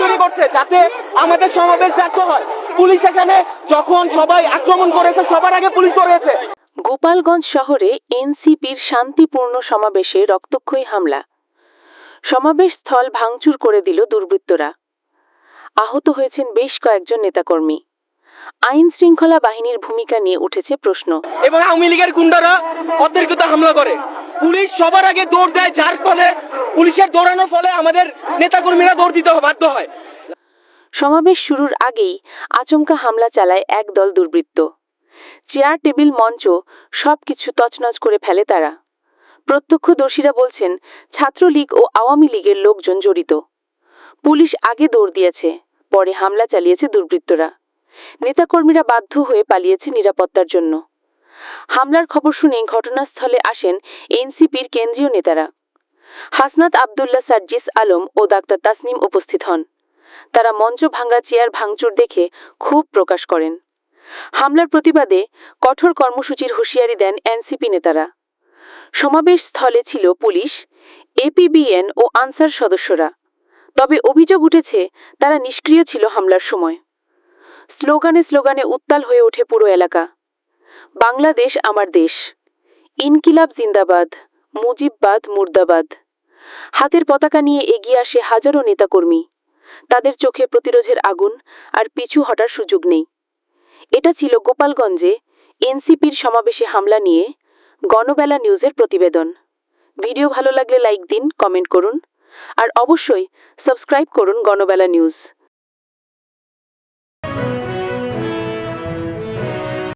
তৈরি করছে যাতে আমাদের সমাবেশ ব্যর্থ হয়। পুলিশ এখানে যখন সবাই আক্রমণ করেছে সবার আগে পুলিশ করেছে গোপালগঞ্জ শহরে এনসিপির শান্তিপূর্ণ সমাবেশে রক্তক্ষয়ী হামলা। সমাবেশ স্থল ভাঙচুর করে দিল দুর্বৃত্তরা। আহত হয়েছেন বেশ কয়েকজন নেতাকর্মী। আইন শৃঙ্খলা বাহিনীর ভূমিকা নিয়ে উঠেছে প্রশ্ন। এবং আওয়ামী লীগের গুন্ডারা অতিরিক্ত হামলা করে। পুলিশ সবার আগে দৌড় দেয়, যার ফলে পুলিশের দৌড়ানোর ফলে আমাদের নেতাকর্মীরা দৌড় দিতে বাধ্য হয়। সমাবেশ শুরুর আগেই আচমকা হামলা চালায় একদল দুর্বৃত্ত। চেয়ার, টেবিল, মঞ্চ সবকিছু তছনছ করে ফেলে তারা। প্রত্যক্ষদর্শীরা বলছেন, ছাত্রলীগ ও আওয়ামী লীগের লোকজন জড়িত। পুলিশ আগে দৌড় দিয়েছে, পরে হামলা চালিয়েছে দুর্বৃত্তরা। নেতাকর্মীরা বাধ্য হয়ে পালিয়েছে নিরাপত্তার জন্য। হামলার খবর শুনে ঘটনাস্থলে আসেন এনসিপির কেন্দ্রীয় নেতারা। হাসনাত আবদুল্লাহ সার্জিস আলম ও ডাক্তার তাসনিম উপস্থিত হন। তারা মঞ্চ ভাঙ্গা, চেয়ার ভাঙচুর দেখে ক্ষোভ প্রকাশ করেন। হামলার প্রতিবাদে কঠোর কর্মসূচির হুঁশিয়ারি দেন এনসিপি নেতারা। সমাবেশ স্থলে ছিল পুলিশ, এপিবিএন ও আনসার সদস্যরা। তবে অভিযোগ উঠেছে, তারা নিষ্ক্রিয় ছিল হামলার সময়। স্লোগানে স্লোগানে উত্তাল হয়ে ওঠে পুরো এলাকা। বাংলাদেশ আমার দেশ। ইনকিলাব জিন্দাবাদ, মুজিববাদ মুর্দাবাদ। হাতের পতাকা নিয়ে এগিয়ে আসে হাজারো নেতাকর্মী। তাদের চোখে প্রতিরোধের আগুন আর পিছু হটার সুযোগ নেই। এটা ছিল গোপালগঞ্জে এনসিপির সমাবেশে হামলা নিয়ে গণবেলা নিউজের প্রতিবেদন। ভিডিও ভালো লাগলে লাইক দিন, কমেন্ট করুন। আর অবশ্যই সাবস্ক্রাইব করুন গণবেলা নিউজ।